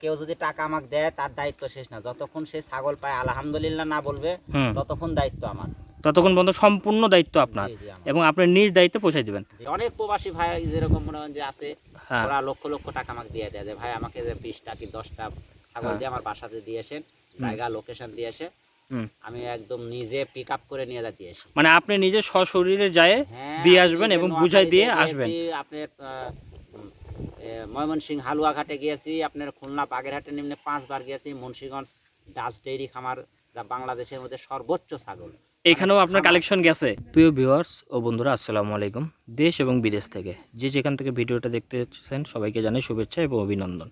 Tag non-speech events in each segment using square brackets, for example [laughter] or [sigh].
কেউ যদি টাকা আমাকে দেয় তার দায়িত্ব শেষ না। যতক্ষণ সে ছাগল পায় আলহামদুলিল্লাহ না বলবে ততক্ষণ দায়িত্ব আমার। ততক্ষণ পর্যন্ত সম্পূর্ণ দায়িত্ব আপনার। এবং আপনার নিজ দায়িত্বে পৌঁছে দিবেন। অনেক প্রবাসী ভাই যেরকম মনে করেন যে আছে হ্যাঁ। ওরা লক্ষ লক্ষ টাকা আমাকে দিয়ে দেয় যে ভাই আমাকে যে বিশটা কি দশটা ছাগল হ্যাঁ। দিয়ে আমার বাসাতে দিয়েছেন জায়গা লোকেশন দিয়েছে হুম। আমি একদম নিজে পিক আপ করে নিয়ে যা দিয়েছি মানে আপনি নিজে সশরীরে যায় হ্যাঁ, দিয়ে আসবেন এবং বুঝাই দিয়ে আসবেন। আপনার ময়মনসিং হালুয়াঘাটে গিয়েছি আপনার খুলনা বাগেরহাটে নিম্নে পাঁচবার গিয়েছি মুন্সীগঞ্জ ডাস ডেইরি খামার যা বাংলাদেশের মধ্যে সর্বোচ্চ ছাগল। এখানেও আপনার কালেকশন গেছে। প্রিয় ভিউয়ার্স ও বন্ধুরা আসসালামু আলাইকুম। দেশ এবং বিদেশ থেকে যে যেখান থেকে ভিডিওটা দেখতেছেন সবাইকে জানাই শুভেচ্ছা এবং অভিনন্দন।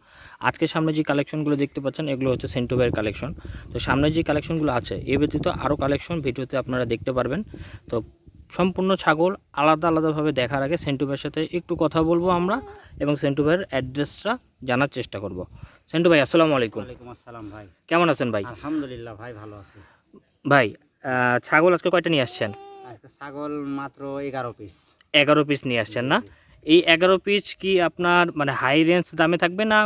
আজকে সামনে যে কালেকশনগুলো দেখতে পাচ্ছেন এগুলো হচ্ছে সেন্টোভাইয়ের কালেকশন তো সামনে যে কালেকশনগুলো আছে এ ব্যতীত আরও কালেকশন ভিডিওতে আপনারা দেখতে পারবেন। তো সম্পূর্ণ ছাগল আলাদা আলাদাভাবে দেখার আগে সেন্টুভাইয়ের সাথে একটু কথা বলব আমরা এবং সেন্টুভাইয়ের অ্যাড্রেসটা জানার চেষ্টা করব। সেন্টু ভাই আসসালামু আলাইকুম। ওয়ালাইকুম আসসালাম ভাই। কেমন আছেন ভাই? আলহামদুলিল্লাহ ভাই ভালো আছি। ভাই ছাগল আজকে কয়টা নিয়ে আসছেন? আজকে ছাগল মাত্র এগারো পিস এগারো পিস নিয়ে আসছেন না? এই এগারো পিস কি আপনার মানে হাই রেঞ্জ দামে থাকবে না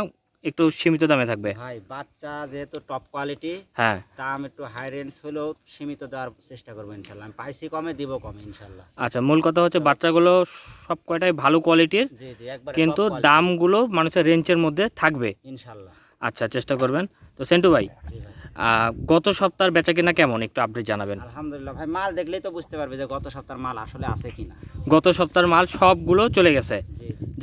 একটু সীমিত দামে থাকবে। ভাই বাচ্চা যেহেতু টপ কোয়ালিটি হ্যাঁ। দাম একটু হাই রেঞ্জ হলেও সীমিত দেওয়ার চেষ্টা করব ইনশাল্লাহ। আমি পাইছি কমে দিব কমে ইনশাল্লাহ। আচ্ছা মূল কথা হচ্ছে বাচ্চাগুলো সব কয়টাই ভালো কোয়ালিটির কিন্তু দামগুলো মানুষের রেঞ্জের মধ্যে থাকবে। ইনশাল্লাহ। আচ্ছা চেষ্টা করবেন। তো সেন্টু ভাই গত সপ্তাহের বেচা কিনা কেমন? একটু আপডেট জানাবেন। আলহামদুলিল্লাহ ভাই মাল দেখলেই তো বুঝতে পারবে যে গত সপ্তাহের মাল আসলে আছে কিনা। গত সপ্তাহের মাল সবগুলো চলে গেছে।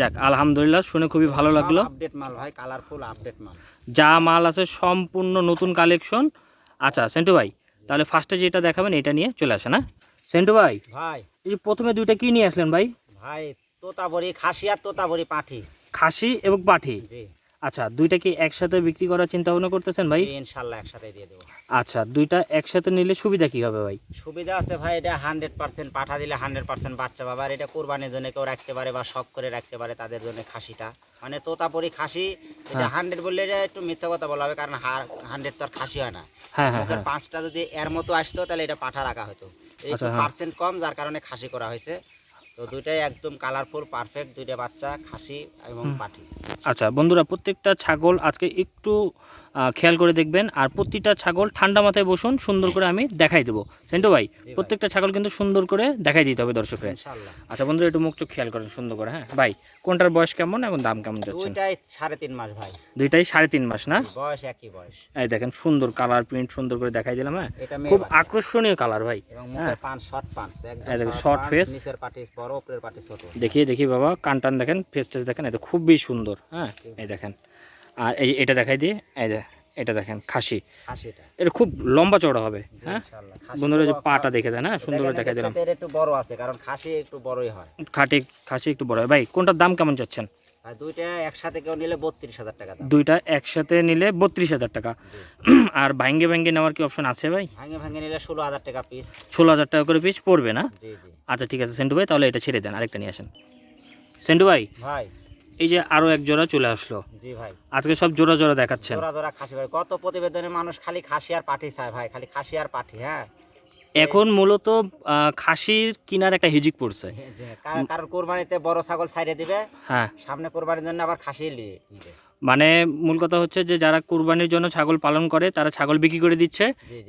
যাক আলহামদুলিল্লাহ শুনে খুবই ভালো লাগল। আপডেট মাল ভাই কালারফুল আপডেট মাল। যা মাল আছে সম্পূর্ণ নতুন কালেকশন আচ্ছা সেন্টু ভাই তাহলে ফার্স্টে যেটা দেখাবেন এটা নিয়ে চলে আসে না সেন্টু ভাই ভাই। এই প্রথমে দুইটা কি নিয়ে আসলেন ভাই? ভাই তোতাবড়ি খাসি আর তোতাবড়ি পাঠি। খাসি এবং পাঠি। জি। আচ্ছা দুইটা কি একসাথে বিক্রি করার চিন্তা ভাবনা করতেছেন ভাই? জি, ইনশাল্লাহ একসাথে দিয়ে দেবো। আচ্ছা দুইটা একসাথে নিলে সুবিধা কি হবে ভাই? সুবিধা আছে ভাই এটা হান্ড্রেড পার্সেন্ট পাঠা দিলে হান্ড্রেড পার্সেন্ট বাচ্চা পাবে আর এটা কোরবানির জন্য কেউ রাখতে পারে বা শখ করে রাখতে পারে তাদের জন্য খাসিটা। মানে তোতাপুরি খাসি এটা হ্যাঁ। হান্ড্রেড বললে এটা একটু মিথ্যা কথা বলা হবে কারণ হান্ড্রেড তো আর খাসি হয় না। হ্যাঁ হ্যাঁ হ্যাঁ। পাঁচটা যদি এর মতো আসতো তাহলে এটা পাঠা রাখা হতো। এই আচ্ছা, হ্যাঁ। পার্সেন্ট কম যার কারণে খাসি করা হয়েছে। তো দুইটাই একদম কালারফুল পারফেক্ট দুইটা বাচ্চা খাসি এবং পাঠি। আচ্ছা বন্ধুরা প্রত্যেকটা ছাগল আজকে একটু খেয়াল করে দেখবেন। আর প্রতিটা ছাগল ঠান্ডা মাথায় বসুন সুন্দর করে আমি দেখাই দেবো। সেন্টু ভাই। প্রত্যেকটা ছাগল কিন্তু সুন্দর করে দেখাই দিতে হবে দর্শকরা। আচ্ছা বন্ধুরা একটু মুখ চোখ খেয়াল করেন সুন্দর করে হ্যাঁ? ভাই কোনটার বয়স কেমন এবং দাম কেমন যাচ্ছে? দুইটাই সাড়ে তিন মাস ভাই। দুইটাই সাড়ে তিন মাস না? বয়স একই বয়স। এই দেখেন সুন্দর কালার প্রিন্ট সুন্দর করে দেখাই দিলাম হ্যাঁ? খুব আকর্ষণীয় কালার ভাই শর্ট এই দেখো, বড় উপরের পাটি ছোট। দেখি বাবা কান টান দেখেন ফেস টেস দেখেন এটা খুবই সুন্দর হ্যাঁ? এই দেখেন আর এই এটা দেখাই দিয়ে এই যে এটা দেখেন খাসি। এটা খুব লম্বা চড়া হবে হ্যাঁ? বন্ধুরা যে পাটা দেখে দেন হ্যাঁ? সুন্দর করে দেখাই দিলাম। একটু বড় আছে কারণ খাসি একটু বড়ই হয়। খাটি খাসি একটু বড়। হয় ভাই কোনটার দাম কেমন চাচ্ছেন? দুইটা একসাথে কেউ নিলে বত্রিশ হাজার টাকা দুইটা একসাথে নিলে বত্রিশ হাজার টাকা। [clears throat] আর ভাঙ্গে ভাঙ্গে নেওয়ার কি অপশন আছে ভাই? ভাঙে ভাঙে নিলে ষোলো হাজার টাকা পিস ষোলো হাজার টাকা করে পিস পড়বে না? আচ্ছা ঠিক আছে সেন্টু ভাই তাহলে এটা ছেড়ে দেন। আরেকটা নিয়ে আসেন। সেন্টু ভাই? ভাই। এই যে আরও এক জোড়া চলে আসলো। জি ভাই। আজকে সব জোড়া জোড়া দেখাচ্ছেন। জোড়া জোড়া খাসি ভাই। কত প্রতিবেদনে মানুষ খালি খাসি আর পাঠি চায় ভাই খালি খাসি আর পাঠি হ্যাঁ? এখন মূলত খাসির কিনার একটা হিজিক পড়ছে। কারণ কোরবানিতে বড় ছাগল ছাইড়ে দিবে হ্যাঁ। সামনে কোরবানির জন্য আবার খাসি নিয়ে নিবে মানে মূল কথা হচ্ছে যে যারা কুরবানির জন্য ছাগল পালন করে তারা ছাগল বিক্রি করে দিচ্ছে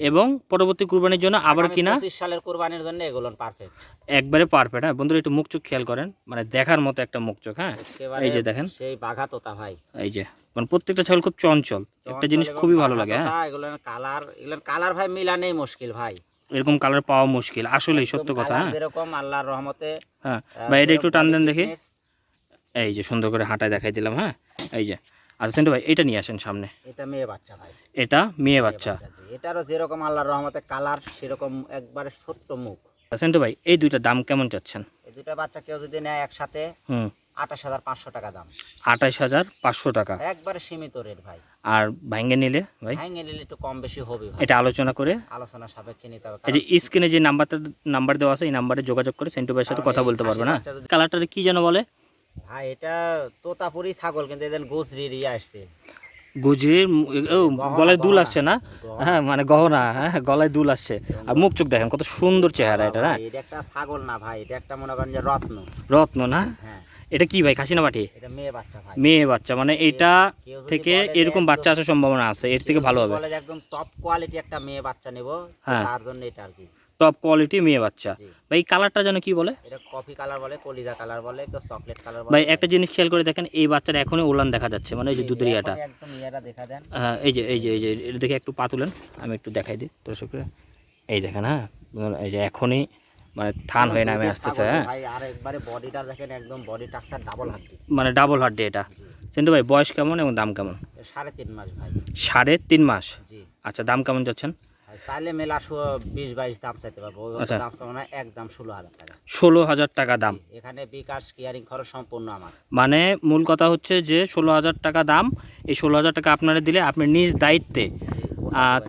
এবং পরবর্তী কুরবানির জন্য আবার কিনা? সালের কোরবানির জন্য এগুলো পারফেক্ট একবারে পারফেক্ট হ্যাঁ বন্ধুরা একটু মুখ চোখ খেয়াল করেন। মানে দেখার মতো একটা মুখ চোখ হ্যাঁ? এই যে দেখেন। সেই বাঘা তোতা ভাই। এই যে মানে প্রত্যেকটা ছাগল খুব চঞ্চল। একটা জিনিস খুবই ভালো লাগে হ্যাঁ? তোতা, এগুলোর কালার এগুলো কালার ভাই মিলানেই মুশকিল ভাই। এরকম কালার পাওয়া মুশকিল আসলেই সত্য কথা হ্যাঁ? যেরকম আল্লাহর রহমতে হ্যাঁ ভাই এটা একটু টান দেন দেখি। এই যে সুন্দর করে হাঁটায় দেখাই দিলাম হ্যাঁ? এই যে আচ্ছা সেন্টু ভাই এটা নিয়ে আসেন সামনে। এটা মেয়ে বাচ্চা ভাই। এটা মেয়ে বাচ্চা। এটারও যেরকম আল্লাহর রহমতে কালার সেরকম একবারে ছোট্ট মুখ। সেন্টু ভাই এই দুইটা দাম কেমন চাচ্ছেন? এই দুটা বাচ্চা কেউ যদি নেয় একসাথে হুম। আঠাশ হাজার পাঁচশো টাকা দাম। আঠাইশ হাজার পাঁচশো টাকা। একবারে সীমিত রেট ভাই। আর ভাঙ্গে নিলে ভাই? ভেঙে নিলে একটু কম বেশি হবে এটা আলোচনা করে। আলোচনা সাপেক্ষে নিতে হবে। এই যে স্ক্রিনে যে নাম্বারটা নাম্বার দেওয়া আছে এই নাম্বারে যোগাযোগ করে সেন্টু ভাইয়ের সাথে কথা বলতে পারবে না। কালারটা কি যেন বলে? ভাই এটা তোতাপুরি ছাগল কিন্তু এদের আসছে। গুজরির গলায় দুল আসছে না? হ্যাঁ মানে গহনা হ্যাঁ গলায় দুল আসছে। আর মুখ চোখ দেখেন কত সুন্দর চেহারা এটা না? এটা একটা ছাগল না ভাই এটা একটা মনে করেন যে রত্ন। রত্ন না? হ্যাঁ। এটা কি ভাই খাসি না পাঠি মেয়ে বাচ্চা ভাই। মেয়ে বাচ্চা মানে এটা থেকে এরকম বাচ্চা আসার সম্ভাবনা আছে এর থেকে ভালো হবে। একদম টপ কোয়ালিটি একটা মেয়ে বাচ্চা নেব হ্যাঁ। তার জন্য এটা আর কি। টপ কোয়ালিটি মেয়ে বাচ্চা। ভাই কালারটা যেন কি বলে? এটা কফি কালার বলে কলিজা কালার বলে কেউ চকলেট কালার বলে। ভাই একটা জিনিস খেয়াল করে দেখেন এই বাচ্চার এখনই উলান দেখা যাচ্ছে মানে এই যে দুধের ইয়াটা। একদম ইয়েটা দেখা দেন। হ্যাঁ, এই যে এই যে এই যে এটা দেখে একটু পা তুলেন আমি একটু দেখাই দিই দর্শকরা। এই দেখেন হ্যাঁ এই যে এখনই মানে থান হয়ে নামে আসতেছে হ্যাঁ। ভাই আর একবারে বডিটা দেখেন একদম বডি টাক্সার ডাবল হাড্ডি। মানে ডাবল হাড্ডি এটা। কিন্তু ভাই বয়স কেমন এবং দাম কেমন? সাড়ে তিন মাস ভাই। সাড়ে তিন মাস? জি। আচ্ছা দাম কেমন যাচ্ছেন? চাইলে মেলা শো- বিশ বাইশ দাম চাইতে পারব। আচ্ছা। দাম চাবো না একদম ষোলো হাজার টাকা। ষোলো হাজার টাকা দাম। এখানে বিকাশ কেয়ারিং খরচ সম্পূর্ণ আমার। মানে মূল কথা হচ্ছে যে ষোলো হাজার টাকা দাম এই ষোলো হাজার টাকা আপনারা দিলে আপনি নিজ দায়িত্বে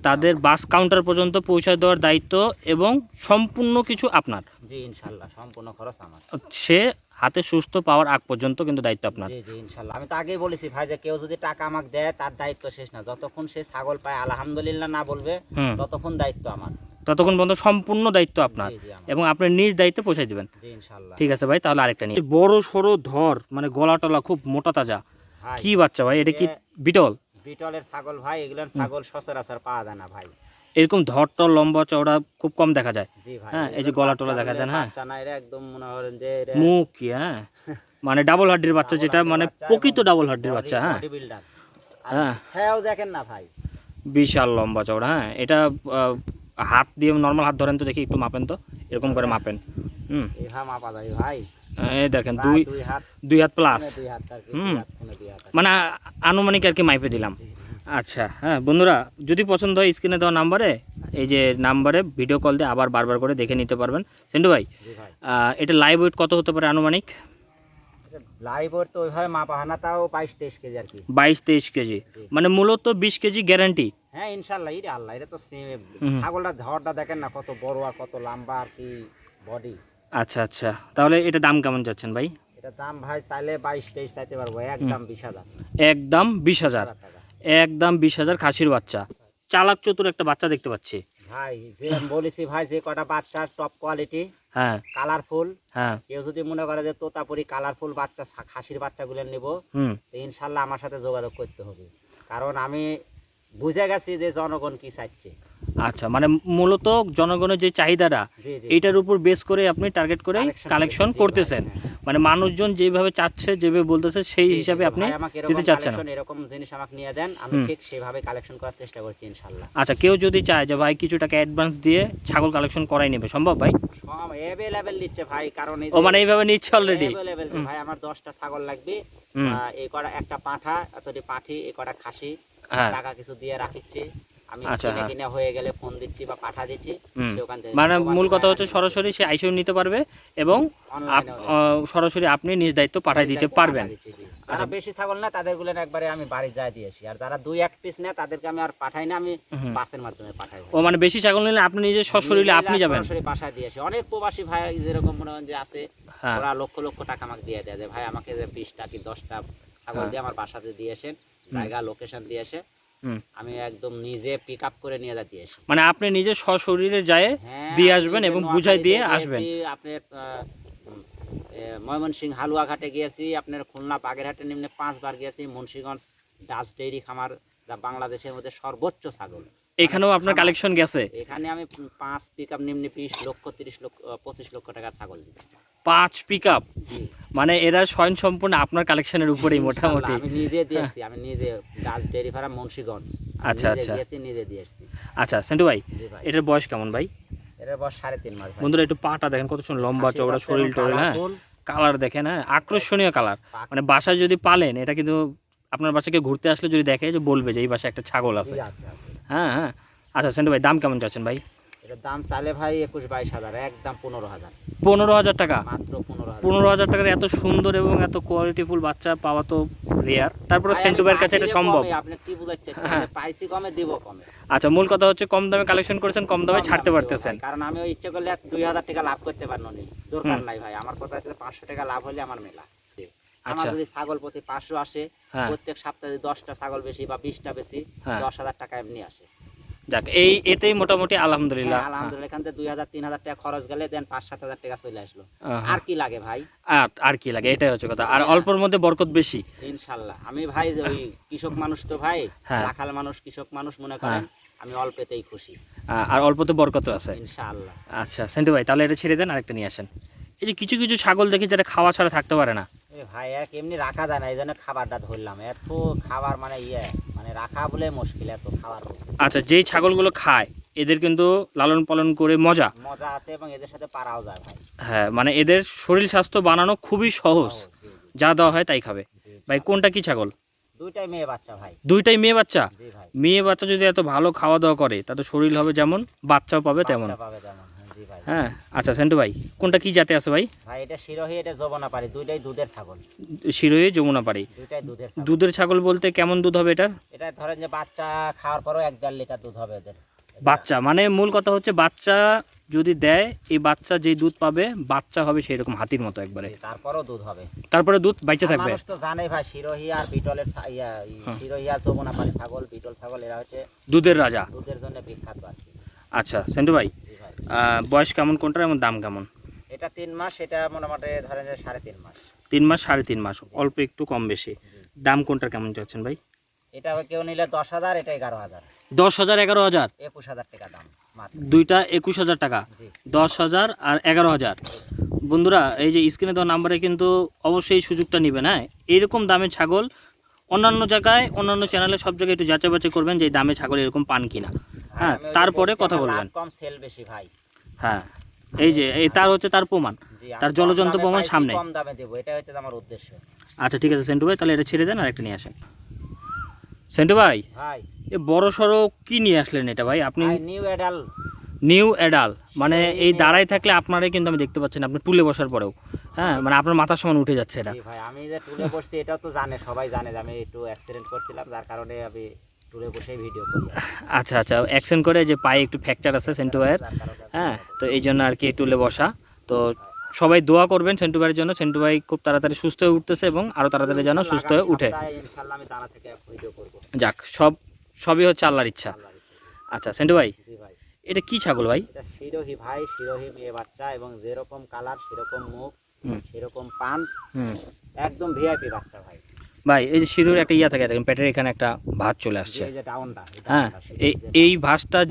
তাদের বাস কাউন্টার পর্যন্ত পৌঁছে দেওয়ার দায়িত্ব এবং সম্পূর্ণ কিছু আপনার। জি ইনশাল্লাহ সম্পূর্ণ খরচ আমার। সে হাতে সুস্থ পাওয়ার আগ পর্যন্ত কিন্তু দায়িত্ব আপনার। জি জি ইনশাল্লাহ। আমি তো আগেই বলেছি ভাই যে কেউ যদি টাকা আমাকে দেয় তার দায়িত্ব শেষ না। যতক্ষণ সে ছাগল পায় আলহামদুলিল্লাহ না বলবে হুম। ততক্ষণ দায়িত্ব আমার। ততক্ষণ পর্যন্ত সম্পূর্ণ দায়িত্ব আপনার জি জি আমার। এবং আপনি নিজ দায়িত্বে পৌঁছে দিবেন। জি ইনশাল্লাহ। ঠিক আছে ভাই তাহলে আরেকটা নিয়ে। বড় সড়ো ধর মানে গলা টলা খুব মোটা তাজা। ভাই কি বাচ্চা ভাই এটা কি বিটল? বিটলের ছাগল ভাই এগুলোর ছাগল সচরাচর পাওয়া যায় না ভাই। এরকম ধর টর লম্বা চওড়া খুব কম দেখা যায়। হ্যাঁ, এই যে গলা টলা দেখা যায় হ্যাঁ। বাচ্চা একদম মনে করেন যে মুখ হ্যাঁ। [laughs] মানে ডাবল হাড্ডির বাচ্চা যেটা মানে প্রকৃত ডাবল হাড্ডির বাচ্চা হ্যাঁ। হ্যাঁ। দেখেন না ভাই। বিশাল লম্বা চওড়া হ্যাঁ। এটা হাত দিয়ে নর্মাল হাত ধরেন তো দেখি একটু মাপেন তো এরকম করে মাপেন হুম। মাপা যায় ভাই। এই দেখেন দুই দুই হাত দুই হাত প্লাস হুম। মানে আনুমানিক আর কি মাইপে দিলাম। আচ্ছা হ্যাঁ বন্ধুরা যদি পছন্দ হয় স্ক্রিনে দেওয়া নাম্বারে এই যে নাম্বারে ভিডিও কল দিয়ে আবার বারবার করে দেখে নিতে পারবেন। সেন্টু ভাই এটা লাইভ ওয়েট কত হতে পারে আনুমানিক? লাইভ তো ওইভাবে মাপা হয় না তাও বাইশ তেইশ কেজি আর কি। বাইশ তেইশ কেজি। মানে মূলত বিশ কেজি গ্যারান্টি হ্যাঁ ইনশাল্লাহ ইরে আল্লাহ এটা তো ছাগলটা ধরটা দেখেন না কত বড় আর কত লম্বা আর কি বডি আচ্ছা আচ্ছা তাহলে এটা দাম কেমন যাচ্ছেন ভাই? এটা দাম ভাই চাইলে বাইশ তেইশ চাইতে পারব একদম বিশ হাজার। একদম বিশ হাজার। একদম বিশ হাজার খাসির বাচ্চা। চালাক চতুর একটা বাচ্চা দেখতে পাচ্ছি। ভাই যে বলেছি ভাই যে কটা বাচ্চা টপ কোয়ালিটি হ্যাঁ। কালারফুল হ্যাঁ। কেউ যদি মনে করে যে তোতাপুরি কালারফুল বাচ্চা খাসির বাচ্চাগুলো নেব তো ইনশাল্লাহ আমার সাথে যোগাযোগ করতে হবে। কারণ আমি বুঝে গেছি যে জনগণ কি চাইছে। আচ্ছা মানে মূলত জনগণের যে চাহিদাটা জি উপর বেস করে আপনি টার্গেট করে কালেকশন করতেছেন। হ্যাঁ। মানে মানুষজন যেভাবে চাচ্ছে যেভাবে বলতেছে সেই হিসাবে আপনি দিতে চাচ্ছেন এরকম জিনিস আমাকে নিয়ে দেন আমি ঠিক সেভাবে কালেকশন করার চেষ্টা করছি ইনশাল্লাহ আচ্ছা কেউ যদি চায় যে ভাই কিছু টাকা অ্যাডভান্স দিয়ে ছাগল কালেকশন করাই নেবে সম্ভব ভাই? অ্যাভেলেবেল দিচ্ছে ভাই কারণ এই ও মানে এইভাবে নিচ্ছে অলরেডি অ্যাভেলেবেল ভাই আমার দশটা ছাগল লাগবে এই কটা একটা পাঁঠা এতটি পাঠি এই কটা খাসি হ্যাঁ। টাকা কিছু দিয়ে রাখিচ্ছি। আমি আচ্ছা, কিনে হ্যাঁ। কিনে হয়ে গেলে ফোন দিচ্ছি বা পাঠা দিচ্ছি সে ওখান থেকে মানে মূল কথা হচ্ছে সরাসরি সে আইসেও নিতে পারবে এবং সরাসরি আপনি নিজ দায়িত্ব পাঠিয়ে দিতে পারবেন। যারা বেশি ছাগল না তাদেরগুলো একবারে আমি বাড়ি যায় দিয়েছি আর যারা দুই এক পিস নেয় তাদেরকে আমি আর পাঠাই না আমি। বাসের মাধ্যমে পাঠাই। ও মানে বেশি ছাগল নিলে আপনি নিজে সশরীরে আপনি যাবেন। সরাসরি বাসায় দিয়েছি অনেক প্রবাসী ভাই যেরকম মনে করেন যে আছে হ্যাঁ। ওরা লক্ষ লক্ষ টাকা আমাকে দিয়ে দেয় যে ভাই আমাকে যে বিশটা কি দশটা ছাগল হ্যাঁ। দিয়ে আমার বাসাতে দিয়েছেন জায়গা লোকেশন দিয়েছে। আমি একদম নিজে পিক আপ করে নিয়ে যাতে আসি মানে আপনি নিজে সশরীরে যায় হ্যাঁ, দিয়ে আসবেন এবং বুঝাই দিয়ে আসবেন। আপনার ময়মনসিং হালুয়াঘাটে গিয়েছি আপনার খুলনা বাগেরহাটে নিম্নে পাঁচবার গিয়েছি মুন্সীগঞ্জ ডাস্ট ডেইরি খামার যা বাংলাদেশের মধ্যে সর্বোচ্চ ছাগল। এখানেও আপনার কালেকশন গেছে? এখানে আমি পাঁচ পিক আপ নিম্নে বিশ লক্ষ তিরিশ লক্ষ পঁচিশ লক্ষ টাকা ছাগল দিচ্ছি পাঁচ পিক আপ মানে এরা স্বয়ং সম্পূর্ণ আপনার কালেকশনের উপরেই মোটামুটি। আমি নিজে দিয়ে এসছি আমি নিজে ডাচ ডেইরি ফার্ম মুন্সিগঞ্জ। আচ্ছা, নিজে আচ্ছা। নিজে দিয়ে এসছি আচ্ছা সেন্টু ভাই এটার বয়স কেমন ভাই? এটার বয়স সাড়ে তিন মাস বন্ধুরা একটু পাটা দেখেন কত সুন্দর লম্বা চওড়া শরীর টরিল হ্যাঁ। কালার দেখেন হ্যাঁ। আকর্ষণীয় কালার। মানে বাসায় যদি পালেন এটা কিন্তু আপনার বাসাকে ঘুরতে আসলে যদি দেখে যে বলবে যে এই বাসায় একটা ছাগল আছে। হ্যাঁ হ্যাঁ। আচ্ছা সেন্টু ভাই দাম কেমন চাচ্ছেন ভাই? এটার দাম চাইলে ভাই একুশ বাইশ হাজার একদম পনেরো হাজার। পনেরো হাজার টাকা? মাত্র পনেরো হাজার। পনেরো হাজার টাকার এত সুন্দর এবং এত কোয়ালিটিফুল বাচ্চা পাওয়া তো রেয়ার তারপরে সেন্টু ভাইয়ের কাছে এটা সম্ভব। পাইছি কমে দিব কমে। আচ্ছা মূল কথা হচ্ছে কম দামে কালেকশন করেছেন কম দামে ছাড়তে পারতেছেন। কারণ আমি ওই ইচ্ছে করলে দুই হাজার টাকা লাভ করতে পারব নি। দরকার নাই ভাই আমার কথা হচ্ছে পাঁচশো টাকা লাভ হলে আমার মেলা। আমার আচ্ছা। যদি ছাগল প্রতি পাঁচশো আসে হ্যাঁ। প্রত্যেক সপ্তাহে দশটা ছাগল বেশি বা বিশটা বেশি হ্যাঁ। দশ হাজার টাকা এমনি আসে। যাক এই এতেই মোটামুটি আলহামদুলিল্লাহ। হ্যাঁ, আলহামদুলিল্লাহ এখান থেকে দুই হাজার তিন হাজার টাকা খরচ গেলে দেন পাঁচ সাত হাজার টাকা চলে আসলো। আর কি লাগে ভাই? আর আর কি লাগে এটাই হচ্ছে কথা। আর অল্পর মধ্যে বরকত বেশি। ইনশাল্লাহ। আমি ভাই যে ওই কৃষক মানুষ তো ভাই। রাখাল মানুষ কৃষক মানুষ মনে করেন আমি অল্পেতেই খুশি। আর অল্পতে বরকত আছে। ইনশাআল্লাহ আচ্ছা সেন্টু ভাই তাহলে এটা ছেড়ে দেন আরেকটা নিয়ে আসেন। এই যে কিছু কিছু ছাগল দেখি যেটা খাওয়া ছাড়া থাকতে পারে না। ভাই এক এমনি রাখা যায় না এই জন্য খাবারটা ধরলাম। এত খাবার মানে ইয়ে মানে রাখা বলে মুশকিল এত খাবার আচ্ছা যেই ছাগলগুলো খায় এদের কিন্তু লালন পালন করে মজা। মজা আছে এবং এদের সাথে পারাও যায় ভাই। হ্যাঁ মানে এদের শরীর স্বাস্থ্য বানানো খুবই সহজ। যা দেওয়া হয় তাই খাবে। ভাই কোনটা কি ছাগল? দুইটাই মেয়ে বাচ্চা ভাই। দুইটাই মেয়ে বাচ্চা? মেয়ে বাচ্চা যদি এত ভালো খাওয়া দাওয়া করে তাতে শরীর হবে যেমন বাচ্চাও পাবে তেমন। পাবে তেমন। হ্যাঁ, আচ্ছা সেন্টু ভাই কোনটা কি জাতে আছে ভাই? ভাই এটা শিরোহী এটা পারি দুইটাই দুধের ছাগল। শিরোহী যমুনা পাড়ি। দুইটাই দুধের ছাগল। দুধের ছাগল বলতে কেমন দুধ হবে এটার? এটা ধরেন যে বাচ্চা খাওয়ার পরও এক দেড় লিটার দুধ হবে এদের বাচ্চা মানে মূল কথা হচ্ছে বাচ্চা যদি দেয় এই বাচ্চা যেই দুধ পাবে বাচ্চা হবে সেই রকম হাতির মতো একবারে। তারপরও দুধ হবে। তারপরে দুধ বাইচে থাকবে? মানুষ তো জানে ভাই শিরোহী আর বিটলের হ্যাঁ। শিরোহী আর যমুনা ছাগল বিটল ছাগল এরা হচ্ছে দুধের রাজা। দুধের জন্য বিখ্যাত আর আচ্ছা সেন্টু ভাই বয়স কেমন কোনটার এবং দাম কেমন? এটা তিন মাস এটা মোটামুটি ধরেন যে সাড়ে তিন মাস। তিন মাস সাড়ে তিন মাস অল্প একটু কম বেশি। দাম কোনটার কেমন চাচ্ছেন ভাই? এটা কেউ নিলে দশ হাজার এটা এগারো হাজার। দশ হাজার এগারো হাজার? একুশ হাজার টাকা দাম দুইটা একুশ হাজার টাকা? দশ হাজার আর এগারো হাজার? বন্ধুরা এই যে স্ক্রিনে দেওয়া নাম্বারে কিন্তু অবশ্যই সুযোগটা নেবেন হ্যাঁ? এরকম দামের ছাগল অন্যান্য জায়গায় অন্যান্য চ্যানেলে সব জায়গায় একটু যাচাই বাছাই করবেন যে এই দামে ছাগল এরকম পান কিনা। হ্যাঁ তারপরে কথা বলবেন। কম সেল বেশি ভাই। হ্যাঁ এই যে এই তার হচ্ছে তার প্রমাণ। তার প্রমাণ সামনে। কম দামে দেবো এটা হচ্ছে আমার উদ্দেশ্য। আচ্ছা ঠিক আছে সেন্টু ভাই তাহলে এটা ছেড়ে দেন আর একটা নিয়ে আসেন। সেন্টু ভাই ভাই। এ বড় সড়ো কি নিয়ে আসলেন এটা ভাই? আপনি নিউ এডাল নিউ অ্যাডাল মানে এই দাঁড়াই থাকলে আপনারাই কিন্তু আমি দেখতে পাচ্ছেন আপনি টুলে বসার পরেও। হ্যাঁ মানে আপনার মাথার সমান উঠে যাচ্ছে এটা। ভাই আমি যে টুলে বসছি এটাও তো জানে সবাই জানে যে আমি একটু অ্যাক্সিডেন্ট করছিলাম যার কারণে আমি টুলে বসেই ভিডিও করি। আচ্ছা আচ্ছা অ্যাকশন করে যে পায়ে একটু ফ্র্যাকচার আছে সেন্টু ভাইয়ের। হ্যাঁ তো এই জন্য আর কি টুলে বসা। তো সবাই দোয়া করবেন সেন্টু ভাইয়ের জন্য। সেন্টু ভাই খুব তাড়াতাড়ি সুস্থ হয়ে উঠতেছে এবং আরও তাড়াতাড়ি যেন সুস্থ হয়ে উঠে। যাক সব সবই হচ্ছে আল্লাহর ইচ্ছা। আচ্ছা সেন্টু ভাই ভাই। এটা কি ছাগল ভাই? এটা শিরোহী ভাই শিরোহী মেয়ে বাচ্চা এবং যেরকম কালার সেরকম মুখ। সেরকম হুম। একদম ভিআইপি বাচ্চা ভাই। ভাই এই যে শিরুর একটা ইয়া থাকে দেখেন পেটের এখানে একটা ভাত চলে আসছে। হ্যাঁ এই এই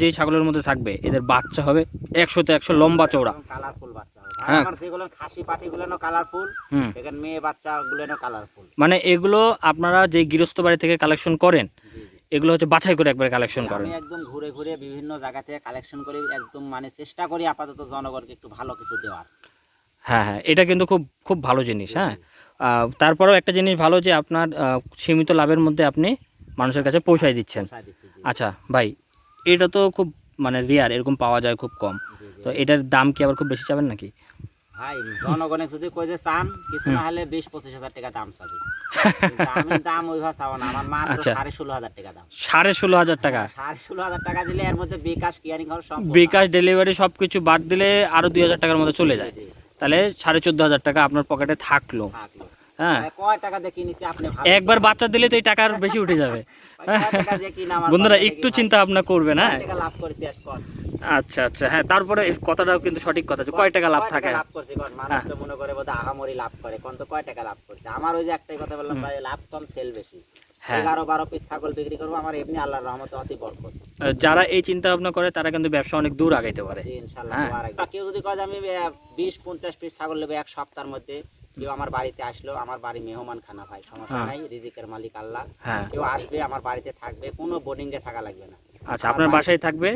যে ছাগলের মধ্যে থাকবে এদের বাচ্চা হবে একশোতে একশো লম্বা চওড়া। কালারফুল বাচ্চা হ্যাঁ। যেগুলো খাসি পাটিগুলো কালারফুল হুম। এখানে মেয়ে বাচ্চাগুলো কালারফুল মানে এগুলো আপনারা যে গৃহস্থ বাড়ি থেকে কালেকশন করেন এগুলো হচ্ছে বাছাই করে একবার কালেকশন করেন। আমি একদম ঘুরে ঘুরে বিভিন্ন জায়গা থেকে কালেকশন করি একদম মানে চেষ্টা করি আপাতত জনগণকে একটু ভালো কিছু দেওয়ার। হ্যাঁ হ্যাঁ এটা কিন্তু খুব খুব ভালো জিনিস হ্যাঁ। তারপরেও একটা জিনিস ভালো যে আপনার সীমিত লাভের মধ্যে আপনি মানুষের কাছে পৌঁছায় দিচ্ছেন। আচ্ছা ভাই এটা তো খুব মানে রিয়ার এরকম পাওয়া যায় খুব কম। তো এটার দাম কি আবার খুব বেশি চাবেন নাকি? ভাই জনগণে যদি কই যে চান কিছু না হলে বিশ পঁচিশ হাজার টাকা দাম চাবি। আমি [laughs] দাম ওইভাবে চাবো না আমার মাত্র আচ্ছা। সাড়ে ষোলো হাজার টাকা দাম। সাড়ে ষোলো হাজার টাকা? সাড়ে ষোলো হাজার টাকা দিলে এর মধ্যে বিকাশ কিয়ারিং খরচ সব বিকাশ ডেলিভারি সব কিছু বাদ দিলে আরও দুই হাজার টাকার মতো চলে যায়। তাহলে সাড়ে চোদ্দ হাজার টাকা আপনার পকেটে থাকল। হ্যাঁ? একবার বাচ্চা দিলে তো এই টাকার বেশি উঠে যাবে। কিনা আমার বন্ধুরা একটু চিন্তা ভাবনা করবেন হ্যাঁ। আচ্ছা আচ্ছা হ্যাঁ তারপরে কথাটাও কিন্তু সঠিক কথা যে কয় টাকা লাভ থাকে? লাভ করছি কর? মানুষ তো মনে করে বোধহয় আহামরি লাভ করে। কোন তো কয় টাকা লাভ করছে? আমার ওই যে একটাই কথা বললাম ভাই লাভ কম সেল বেশি। হ্যাঁ এগারো বারো পিস ছাগল বিক্রি করব আমার এমনি আল্লাহর রহমতে অতি বরকত যারা এই চিন্তা ভাবনা করে তারা কিন্তু ব্যবসা অনেক দূর আগাইতে পারে। হ্যাঁ। কেউ যদি কয় আমি বিশ পঞ্চাশ পিস ছাগল নেব এক সপ্তাহের মধ্যে কেউ আমার বাড়িতে আসলো আমার বাড়ি মেহমান খানা ভাই সমস্যা হ্যাঁ। নাই রিজিকের মালিক আল্লাহ। হ্যাঁ। কেউ আসবে আমার বাড়িতে থাকবে কোনো বোর্ডিং এ থাকা লাগবে না। আচ্ছা আপনার বাসায় থাকবে?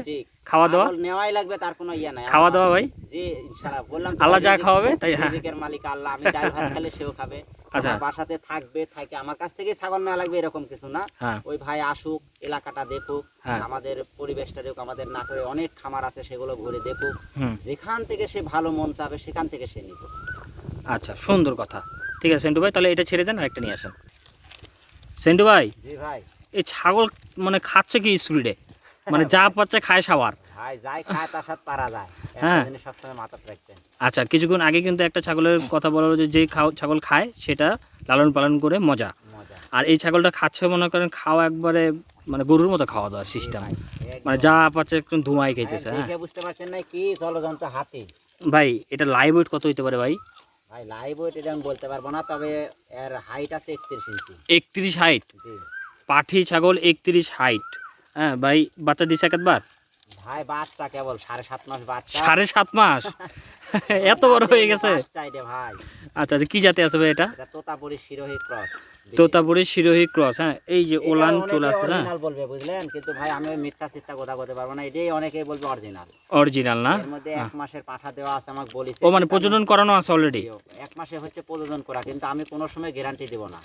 খাওয়া দাওয়া? নেওয়াই লাগবে তার কোনো ইয়ে নাই। খাওয়া দাওয়া ভাই? জি ইনশাআল্লাহ বললাম আল্লাহ যা খাওয়াবে তাই হ্যাঁ। রিজিকের মালিক আল্লাহ আমি ডাল ভাত খেলে সেও খাবে। বাসাতে থাকবে থাকে আমার কাছ থেকে ছাগল নেওয়া লাগবে এরকম কিছু না। হ্যাঁ। ওই ভাই আসুক এলাকাটা দেখুক হ্যাঁ। আমাদের পরিবেশটা দেখুক আমাদের নাটোরে অনেক খামার আছে সেগুলো ঘুরে দেখুক। যেখান থেকে সে ভালো মন চাবে সেখান থেকে সে নিব। আচ্ছা সুন্দর কথা। ঠিক আছে সেন্টু ভাই তাহলে এটা ছেড়ে দেন আর একটা নিয়ে আসেন। সেন্টু ভাই জি ভাই। এই ছাগল মানে খাচ্ছে কি স্পিডে মানে যা পাচ্ছে খায় সাওয়ার। ভাই যাই খায় তার সাথে পারা যায়। হ্যাঁ। সবসময় আচ্ছা কিছুক্ষণ আগে কিন্তু একটা ছাগলের কথা বলা হলো যে ছাগল খায় সেটা লালন পালন করে মজা। আর এই ছাগলটা খাচ্ছে মনে করেন খাওয়া একবারে মানে গরুর মতো খাওয়া দাওয়ার সিস্টেম মানে যা পাচ্ছে একদম ধুমাই খেতেছে হ্যাঁ বুঝতে পারছেন না কি জলযন্ত্র হাতে। ভাই এটা লাইভ ওয়েট কত হইতে পারে ভাই? ভাই লাইভ ওয়েট এটা আমি বলতে পারব না তবে এর হাইট আছে একত্রিশ ইঞ্চি একত্রিশ হাইট জি। পাঠি ছাগল একত্রিশ হাইট হ্যাঁ ভাই বাচ্চা দিছে একবার ভাই বাচ্চা কেবল সাড়ে সাত মাস বাচ্চা। সাড়ে সাত মাস? এত বড় হয়ে গেছে? ভাই। আচ্ছা আচ্ছা কি জাতে আছে ভাই এটা? এটা তোতাপুরি শিরোহী ক্রস। তোতাপুরি শিরোহী ক্রস হ্যাঁ এই যে ওলান চলে আসছে হ্যাঁ। অরিজিনাল বলবে বুঝলেন? কিন্তু ভাই আমি মিথ্যা চিত্তা কথা বলতে পারব না এটাই অনেকেই বলবে অরিজিনাল অরিজিনাল না? এর মধ্যে এক মাসের পাঠা দেওয়া আছে আমাকে বলেছে। ও মানে প্রজনন করানো আছে অলরেডি এক মাসে হচ্ছে প্রযোজন করা কিন্তু আমি কোনো সময় গ্যারান্টি দেব না।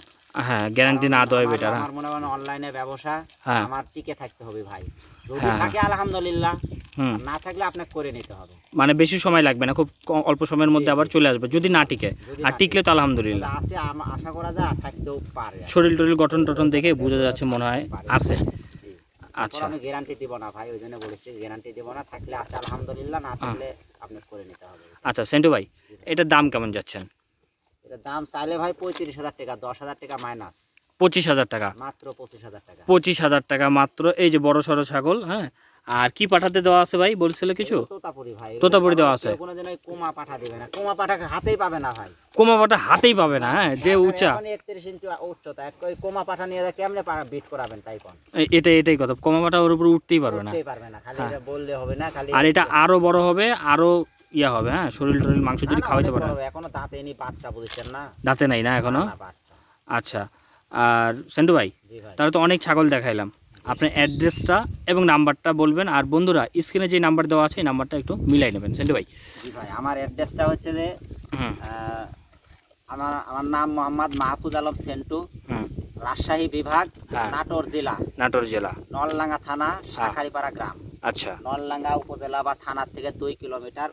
হ্যাঁ গ্যারান্টি না দেওয়া বেটার আমার মনে হয় অনলাইনে ব্যবসা হ্যাঁ। আমার টিকে থাকতে হবে ভাই। যদি হ্যাঁ, থাকে আলহামদুলিল্লাহ। হুম। না থাকলে আপনাকে করে নিতে হবে। মানে বেশি সময় লাগবে না খুব অল্প সময়ের মধ্যে আবার চলে আসবে যদি না টিকে। আর টিকলে তো আলহামদুলিল্লাহ। আছে আশা করা যায় থাকতেও পারে। শরীর টরিল গঠন টঠন দেখে বোঝা যাচ্ছে মনে হয় আছে। আচ্ছা। আমি গ্যারান্টি দিব না ভাই ওই জন্য বলেছি গ্যারান্টি দিব না থাকলে আছে আলহামদুলিল্লাহ না থাকলে আপনাকে করে নিতে হবে। আচ্ছা সেন্টু ভাই। এটার দাম কেমন যাচ্ছেন? এটার দাম চাইলে ভাই পঁয়ত্রিশ হাজার টাকা দশ হাজার টাকা মাইনাস। পঁচিশ হাজার টাকা। মাত্র পঁচিশ হাজার টাকা। পঁচিশ হাজার টাকা মাত্র। এই যে বড় সড়ো ছাগল হ্যাঁ? আর কি পাঠাতে দেওয়া আছে ভাই? বলছিল কিছু? তোতাপুরি দেওয়া আছে। কোমা পাঠা দিবে না। কোমা পাঠাকে হাতেই পাবে না ভাই। কোমা পাটা হাতেই পাবে না হ্যাঁ যে উঁচা। একত্রিশ ইঞ্চি উচ্চতা। কোমা পাঠা নিয়ে কেমনে বিট করাবেন তাই কোন? এ- এটাই এটাই কথা। কোমা পাঠা ওর উপর উঠতেই পারবে না। পারবে না। খালি এটা বললে হবে না খালি আর এটা আরও বড় হবে আরও ইয়া হবে হ্যাঁ শরীর টরিল মাংস যদি খাওয়াইতে অনেক পারে। হবে, এখনও দাঁতে নি বাচ্চা বুঝছেন না? দাঁতে নাই না এখনও? আচ্ছা। আর সেন্টু ভাই তাহলে তো অনেক ছাগল দেখাইলাম। আপনার অ্যাড্রেসটা এবং নাম্বারটা বলবেন আর বন্ধুরা স্ক্রিনে যে নাম্বার দেওয়া আছে এই নাম্বারটা একটু মিলাই নেবেন। সেন্টু ভাই। ভাই আমার অ্যাড্রেসটা হচ্ছে যে আমার আমার নাম মোহাম্মদ মাহফুজ আলম সেন্টু রাজশাহী বিভাগ হ্যাঁ। নাটোর জেলা। নাটোর জেলা। নললাঙ্গা থানা শাখারিপাড়া গ্রাম। আচ্ছা। নললাঙ্গা উপজেলা বা থানার থেকে দুই কিলোমিটার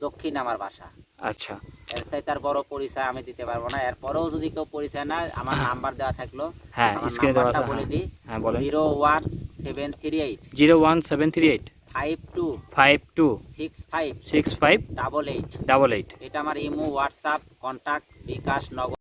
দক্ষিণ আমার বাসা। আচ্ছা। এর সাথে তার বড় পরিচয় আমি দিতে পারব না। এরপরেও যদি কেউ পরিচয় না আমার নাম্বার দেওয়া থাকল। হ্যাঁ স্ক্রিনে দেওয়া আছে বলে হ্যাঁ। দিই। হ্যাঁ বলেন। Zero one seven three eight zero one seven three eight five two five two six five six five double eight double eight এটা আমার imo WhatsApp contact Bikash Nagar